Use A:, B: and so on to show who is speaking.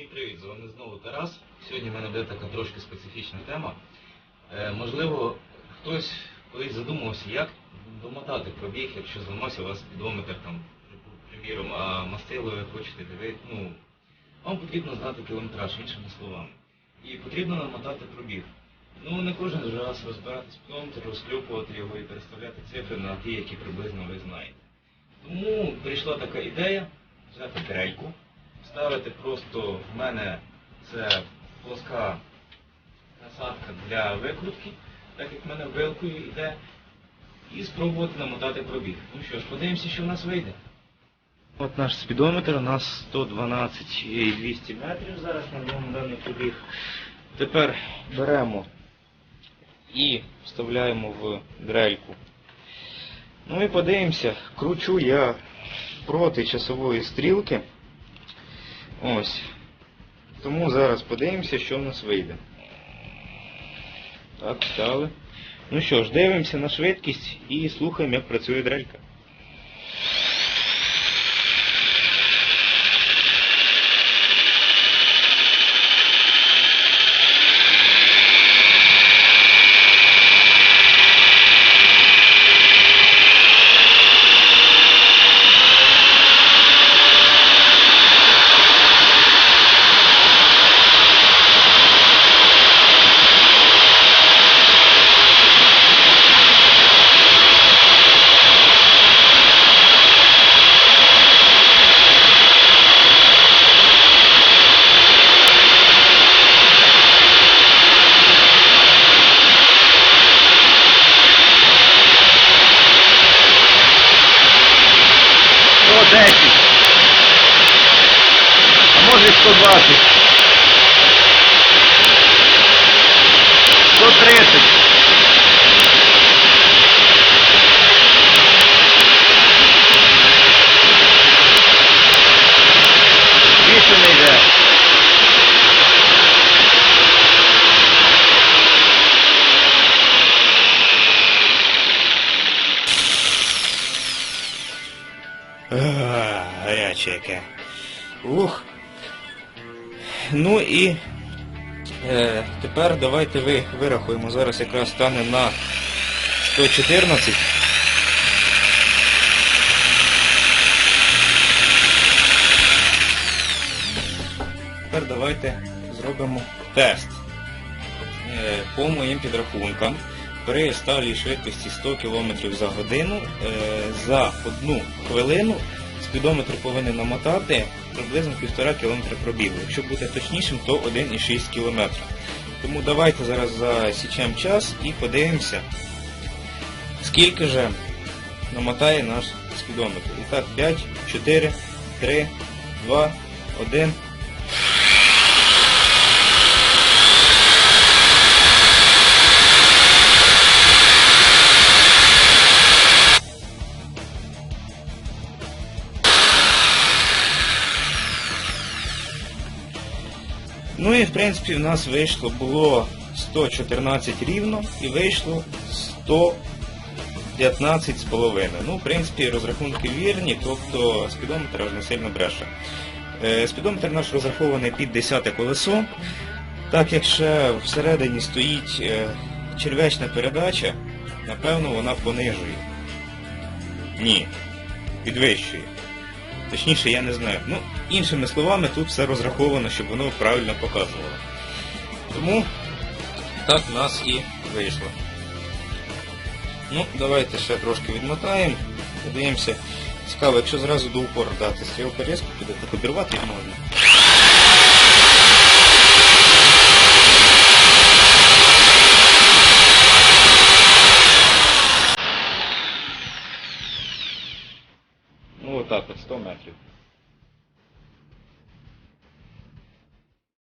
A: Всім привіт, з вами знову Тарас. Сьогодні в мене буде така трошки специфічна тема. Е, можливо, хтось колись задумувався, як домотати пробіг, якщо зламався у вас спідометр, там, приміром, а мастило ви хочете дивити. Ну, вам потрібно знати кілометраж, іншими словами. І потрібно намотати пробіг. Ну, не кожен же раз розбирати спідометр, розкльопувати його і переставляти цифри на ті, які приблизно ви знаєте. Тому прийшла така ідея взяти дрельку, ставити просто в мене це плоска насадка для викрутки, так як в мене вилкою йде, і спробувати намотати пробіг. Ну що ж, подивимося, що в нас вийде. От наш спідометр, у нас 112 і 200 метрів зараз на ньому даний пробіг. Тепер беремо і вставляємо в дрельку. Ну і подивимося, кручу я проти часової стрілки. Ось. Тому зараз подивимося, що в нас вийде. Так, стали. Ну що ж, дивимося на швидкість і слухаємо, як працює дрелька. Може 120. 130. Більше не йде. Гаряче яке. Ух. Ну і е, тепер давайте ви вирахуємо. Зараз якраз стане на 114. Тепер давайте зробимо тест. Е, По моїм підрахункам, при сталій швидкості 100 км за годину е, за одну хвилину спідометр повинен намотати приблизно 1,5 км пробігу. Якщо бути точнішим, то 1,6 км. Тому давайте зараз засічемо час і подивимося, скільки же намотає наш спідометр. І так, 5, 4, 3, 2, 1. Ну і в принципі в нас вийшло було 114 рівно і вийшло 115 з половиною. Ну, в принципі, розрахунки вірні, тобто спідометр не сильно бреше. Е, Спідометр наш розрахований під 10 колесо. Так як ще всередині стоїть е, червячна передача, напевно вона понижує. Ні, підвищує. Точніше, я не знаю. Ну, іншими словами, тут все розраховано, щоб воно правильно показувало. Тому так в нас і вийшло. Ну, давайте ще трошки відмотаємо. Подивимося. Цікаво, якщо зразу до упору дати стрілка різко піде, так обірвати можна. Ну отак от 100 метрів.